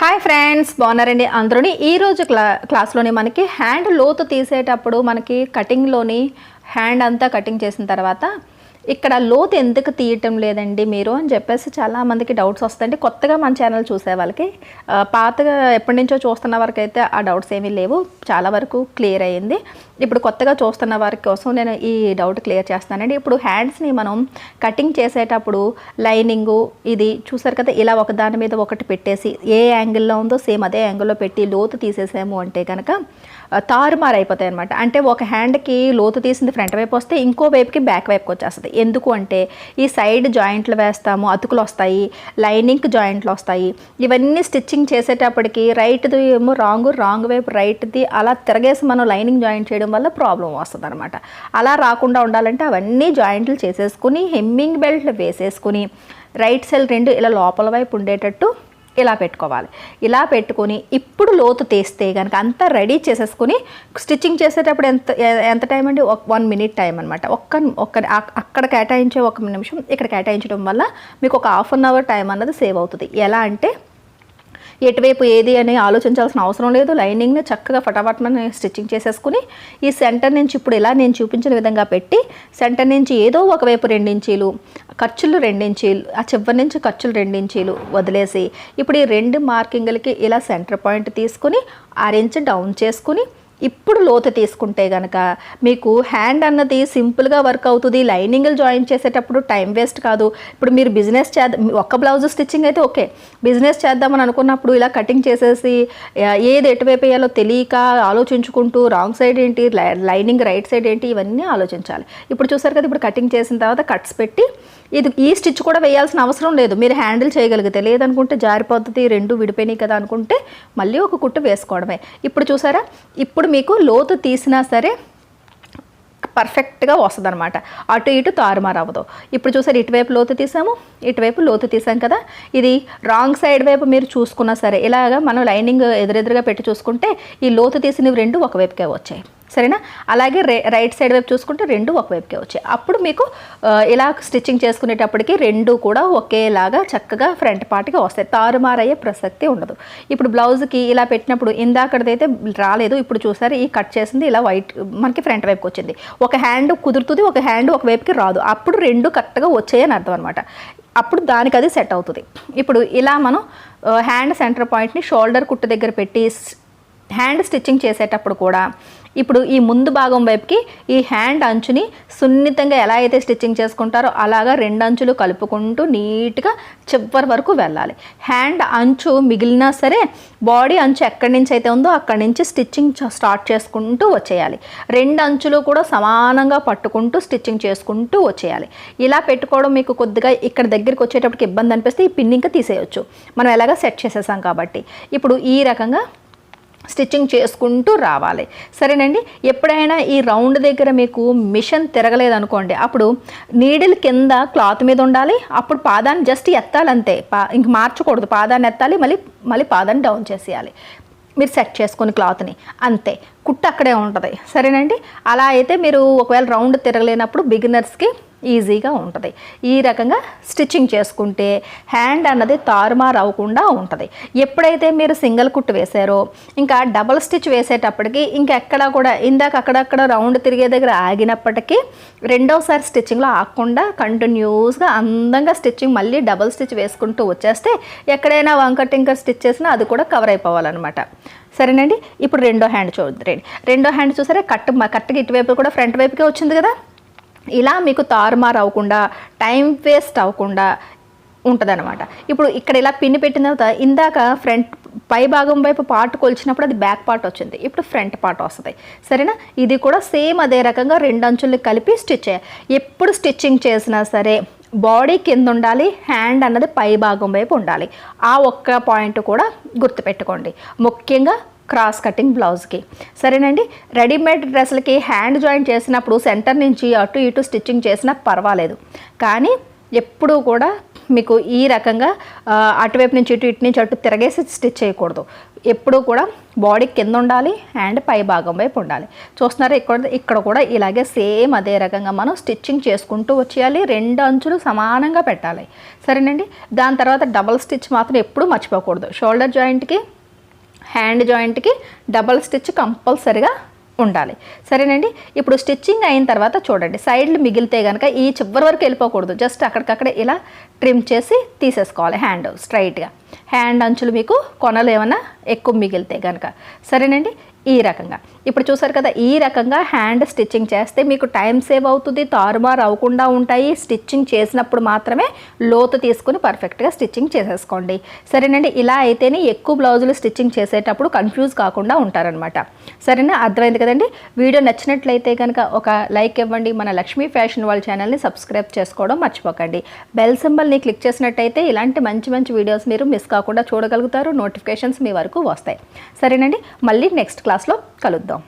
Hi friends బాగున్నారండి అందరూని. ఈరోజు క్లా క్లాస్లోని మనకి హ్యాండ్ లోతు తీసేటప్పుడు మనకి కటింగ్లోని హ్యాండ్ అంతా కటింగ్ చేసిన తర్వాత ఇక్కడ లోతు ఎందుకు తీయటం లేదండి మీరు అని చెప్పేసి చాలా మందికి డౌట్స్ వస్తాయండి. కొత్తగా మన ఛానల్ చూసే వాళ్ళకి పాతగా ఎప్పటి నుంచో చూస్తున్న వరకు అయితే ఆ డౌట్స్ ఏమీ లేవు. చాలా వరకు క్లియర్ అయ్యింది. ఇప్పుడు కొత్తగా చూస్తున్న వారి కోసం నేను ఈ డౌట్ క్లియర్ చేస్తానండి ఇప్పుడు హ్యాండ్స్ని మనం కటింగ్ చేసేటప్పుడు లైనింగు ఇది చూసారు కదా ఇలా ఒకదాని మీద ఒకటి పెట్టేసి ఏ యాంగిల్లో ఉందో సేమ్ అదే యాంగిల్లో పెట్టి లోతు తీసేసాము అంటే కనుక తారుమారు అయిపోతాయి అనమాట అంటే ఒక హ్యాండ్కి లోతు తీసింది ఫ్రంట్ వైపు వస్తే ఇంకో వైపుకి బ్యాక్ వైపుకి వచ్చేస్తుంది. ఎందుకు అంటే ఈ సైడ్ జాయింట్లు వేస్తాము అతుకులు వస్తాయి లైనింగ్ జాయింట్లు వస్తాయి. ఇవన్నీ స్టిచ్చింగ్ చేసేటప్పటికి రైట్ది ఏమో రాంగ్ రాంగ్ వైపు రైట్ది అలా తిరగేసి మనం లైనింగ్ జాయింట్ చేయడం వల్ల ప్రాబ్లం వస్తుంది అనమాట అలా రాకుండా ఉండాలంటే అవన్నీ జాయింట్లు చేసేసుకుని హెమ్మింగ్ బెల్ట్లు వేసేసుకుని రైట్ సైడ్ రెండు ఇలా లోపల వైపు ఉండేటట్టు ఇలా పెట్టుకోవాలి. ఇలా పెట్టుకొని ఇప్పుడు లోతు తీస్తే కనుక అంతా రెడీ చేసేసుకుని స్టిచ్చింగ్ చేసేటప్పుడు ఎంత ఎంత టైం అండి? ఒక వన్ మినిట్ టైం అనమాట ఒక్క ఒక్క అక్కడ కేటాయించే ఒక నిమిషం ఇక్కడ కేటాయించడం వల్ల మీకు ఒక హాఫ్ అన్ అవర్ టైం అన్నది సేవ్ అవుతుంది. ఎలా అంటే ఎటువైపు ఏది అని ఆలోచించాల్సిన అవసరం లేదు. లైనింగ్ని చక్కగా ఫటాఫట్మని స్టిచ్చింగ్ చేసేసుకుని ఈ సెంటర్ నుంచి ఇప్పుడు ఇలా నేను చూపించిన విధంగా పెట్టి సెంటర్ నుంచి ఏదో ఒకవైపు రెండించీలు ఖర్చులు రెండించీలు ఆ చివరి నుంచి ఖర్చులు రెండించీలు వదిలేసి ఇప్పుడు ఈ రెండు మార్కింగ్లకి ఇలా సెంటర్ పాయింట్ తీసుకుని ఆరెంజ్ డౌన్ చేసుకుని ఇప్పుడు లోతు తీసుకుంటే కనుక మీకు హ్యాండ్ అన్నది సింపుల్గా వర్క్ అవుతుంది లైనింగ్లు జాయిన్ చేసేటప్పుడు టైం వేస్ట్ కాదు. ఇప్పుడు మీరు బిజినెస్ చేద్దాం ఒక్క బ్లౌజ్ స్టిచ్చింగ్ అయితే ఓకే. బిజినెస్ చేద్దామని అనుకున్నప్పుడు ఇలా కటింగ్ చేసేసి ఏది ఎటువైపు వేయాలో తెలియక ఆలోచించుకుంటూ రాంగ్ సైడ్ ఏంటి లైనింగ్ రైట్ సైడ్ ఏంటి ఇవన్నీ ఆలోచించాలి. ఇప్పుడు చూసారు కదా ఇప్పుడు కటింగ్ చేసిన తర్వాత కట్స్ పెట్టి ఇది ఈ స్టిచ్ కూడా వేయాల్సిన అవసరం లేదు. మీరు హ్యాండిల్ చేయగలిగితే లేదనుకుంటే జారిపోతుంది రెండు విడిపోయినాయి కదా అనుకుంటే మళ్ళీ ఒక కుట్టు వేసుకోవడమే. ఇప్పుడు చూసారా? ఇప్పుడు మీకు లోతు తీసినా సరే పర్ఫెక్ట్గా వస్తుంది అనమాట అటు ఇటు తారుమారు అవ్వదు ఇప్పుడు చూసారు ఇటువైపు లోతు తీసాము ఇటువైపు లోతు తీసాం కదా. ఇది రాంగ్ సైడ్ వైపు మీరు చూసుకున్నా సరే ఇలాగా మనం లైనింగ్ ఎదురెదురుగా పెట్టి చూసుకుంటే ఈ లోతు తీసినవి రెండు ఒకవైపుకే వచ్చాయి. సరేనా? అలాగే రైట్ సైడ్ వైపు చూసుకుంటే రెండు ఒకవైపుకే వచ్చాయి. అప్పుడు మీకు ఇలా స్టిచ్చింగ్ చేసుకునేటప్పటికి రెండు కూడా ఒకేలాగా చక్కగా ఫ్రంట్ పార్ట్గా వస్తాయి. తారుమారయ్యే ప్రసక్తి ఉండదు. ఇప్పుడు బ్లౌజ్కి ఇలా పెట్టినప్పుడు ఇందాకడదైతే రాలేదు ఇప్పుడు చూసారు ఈ కట్ చేసింది ఇలా వైట్ మనకి ఫ్రంట్ వైపుకి వచ్చింది. ఒక హ్యాండ్ కుదురుతుంది ఒక హ్యాండ్ ఒక వైపుకి రాదు. అప్పుడు రెండు కరెక్ట్గా వచ్చాయని అర్థం అనమాట అప్పుడు దానికి అది సెట్ అవుతుంది. ఇప్పుడు ఇలా మనం హ్యాండ్ సెంటర్ పాయింట్ని షోల్డర్ కుట్టు దగ్గర పెట్టి హ్యాండ్ స్టిచ్చింగ్ చేసేటప్పుడు కూడా ఇప్పుడు ఈ ముందు భాగం వైపుకి ఈ హ్యాండ్ అంచుని సున్నితంగా ఎలా అయితే స్టిచ్చింగ్ చేసుకుంటారో అలాగా రెండు అంచులు కలుపుకుంటూ నీట్గా చివరి వరకు వెళ్ళాలి. హ్యాండ్ అంచు మిగిలినా సరే బాడీ అంచు ఎక్కడి నుంచి అయితే ఉందో అక్కడి నుంచి స్టిచ్చింగ్ స్టార్ట్ చేసుకుంటూ వచ్చేయాలి. రెండు అంచులు కూడా సమానంగా పట్టుకుంటూ స్టిచ్చింగ్ చేసుకుంటూ వచ్చేయాలి. ఇలా పెట్టుకోవడం మీకు కొద్దిగా ఇక్కడ దగ్గరికి వచ్చేటప్పటికి ఇబ్బంది అనిపిస్తే ఈ పిన్ ఇంకా తీసేయొచ్చు. మనం ఎలాగా సెట్ చేసేసాం కాబట్టి. ఇప్పుడు ఈ రకంగా స్టిచ్చింగ్ చేసుకుంటూ రావాలి. సరేనండి? ఎప్పుడైనా ఈ రౌండ్ దగ్గర మీకు మిషన్ తిరగలేదనుకోండి అప్పుడు నీడిల్ కింద క్లాత్ మీద ఉండాలి అప్పుడు పాదాన్ని జస్ట్ ఎత్తాలి అంతే పా ఇంక మార్చకూడదు పాదాన్ని ఎత్తాలి మళ్ళీ మళ్ళీ పాదాన్ని డౌన్ చేసేయాలి. మీరు సెట్ చేసుకుని క్లాత్ని అంతే. కుట్టు అక్కడే ఉంటుంది. సరేనండి? అలా అయితే మీరు ఒకవేళ రౌండ్ తిరగలేనప్పుడు బిగినర్స్కి ఈజీగా ఉంటుంది. ఈ రకంగా స్టిచ్చింగ్ చేసుకుంటే హ్యాండ్ అన్నది తారుమారు అవ్వకుండా ఉంటుంది. ఎప్పుడైతే మీరు సింగిల్ కుట్టు వేశారో ఇంకా డబల్ స్టిచ్ వేసేటప్పటికి ఇంకెక్కడా కూడా ఇందాక అక్కడక్కడ రౌండ్ తిరిగే దగ్గర ఆగినప్పటికీ రెండోసారి స్టిచ్చింగ్లో ఆగకుండా కంటిన్యూస్గా అందంగా స్టిచ్చింగ్ మళ్ళీ డబల్ స్టిచ్ వేసుకుంటూ వచ్చేస్తే ఎక్కడైనా వంక టింకర్ స్టిచ్ చేసినా అది కూడా కవర్ అయిపోవాలన్నమాట. సరేనండి? ఇప్పుడు రెండో హ్యాండ్ చూడండి రెండో హ్యాండ్ చూసారా? కట్ కట్టుకి ఇటువైపు కూడా ఫ్రంట్ వైపుకే వచ్చింది కదా? ఇలా మీకు తారుమారు అవ్వకుండా టైం వేస్ట్ అవ్వకుండా ఉంటుందన్నమాట. ఇప్పుడు ఇక్కడ ఇలా పిన్ని పెట్టిన తర్వాత ఇందాక ఫ్రంట్ పై భాగం వైపు పార్ట్ కొలిచినప్పుడు అది బ్యాక్ పార్ట్ వచ్చింది. ఇప్పుడు ఫ్రంట్ పార్ట్ వస్తుంది. సరేనా? ఇది కూడా సేమ్ అదే రకంగా రెండు అంచులు కలిపి స్టిచ్ చేయాలి ఎప్పుడు స్టిచ్చింగ్ చేసినా సరే బాడీ కింద ఉండాలి హ్యాండ్ అన్నది పై భాగం వైపు ఉండాలి. ఆ ఒక్క పాయింట్ కూడా గుర్తుపెట్టుకోండి. ముఖ్యంగా క్రాస్ కటింగ్ బ్లౌజ్కి. సరేనండి? రెడీమేడ్ డ్రెస్లకి హ్యాండ్ జాయింట్ చేసినప్పుడు సెంటర్ నుంచి అటు ఇటు స్టిచ్చింగ్ చేసినా పర్వాలేదు. కానీ ఎప్పుడూ కూడా మీకు ఈ రకంగా అటువైపు నుంచి ఇటు ఇటు నుంచి అటు తిరగేసి స్టిచ్ చేయకూడదు. ఎప్పుడూ కూడా బాడీ కింద ఉండాలి అండ్ పై భాగం వైపు ఉండాలి. చూస్తున్నారా? ఇక్కడ ఇక్కడ కూడా ఇలాగే సేమ్ అదే రకంగా మనం స్టిచ్చింగ్ చేసుకుంటూ వచ్చేయాలి. రెండు అంచులు సమానంగా పెట్టాలి. సరేనండి? దాని తర్వాత డబల్ స్టిచ్ మాత్రం ఎప్పుడూ మర్చిపోకూడదు. షోల్డర్ జాయింట్కి హ్యాండ్ జాయింట్కి డబల్ స్టిచ్ కంపల్సరిగా ఉండాలి. సరేనండి? ఇప్పుడు స్టిచ్చింగ్ అయిన తర్వాత చూడండి. సైడ్లు మిగిలితే కనుక ఈ చివరి వరకు వెళ్ళిపోకూడదు. జస్ట్ అక్కడికక్కడ ఇలా ట్రిమ్ చేసి తీసేసుకోవాలి హ్యాండ్ స్ట్రైట్గా. హ్యాండ్ అంచులు మీకు కొనలు ఏమైనా ఎక్కువ మిగిలితే కనుక సరేనండి? ఈ రకంగా. ఇప్పుడు చూసారు కదా ఈ రకంగా హ్యాండ్ స్టిచ్చింగ్ చేస్తే మీకు టైం సేవ్ అవుతుంది తారుమారు అవ్వకుండా ఉంటాయి. స్టిచ్చింగ్ చేసినప్పుడు మాత్రమే లోతు తీసుకుని పర్ఫెక్ట్గా స్టిచ్చింగ్ చేసేసుకోండి. సరేనండి ఇలా అయితేనే ఎక్కువ బ్లౌజులు స్టిచ్చింగ్ చేసేటప్పుడు కన్ఫ్యూజ్ కాకుండా ఉంటారనమాట సరేనా? అర్థమైంది కదండి? వీడియో నచ్చినట్లయితే కనుక ఒక లైక్ ఇవ్వండి. మన లక్ష్మీ ఫ్యాషన్ వాళ్ళ ఛానల్ని సబ్స్క్రైబ్ చేసుకోవడం మర్చిపోకండి. బెల్ సింబల్ని క్లిక్ చేసినట్టయితే ఇలాంటి మంచి మంచి వీడియోస్ మీరు మిస్ కాకుండా చూడగలుగుతారు. నోటిఫికేషన్స్ మీ వరకు వస్తాయి. సరేనండి మళ్ళీ నెక్స్ట్ క్లాస్లో కలుద్దాం.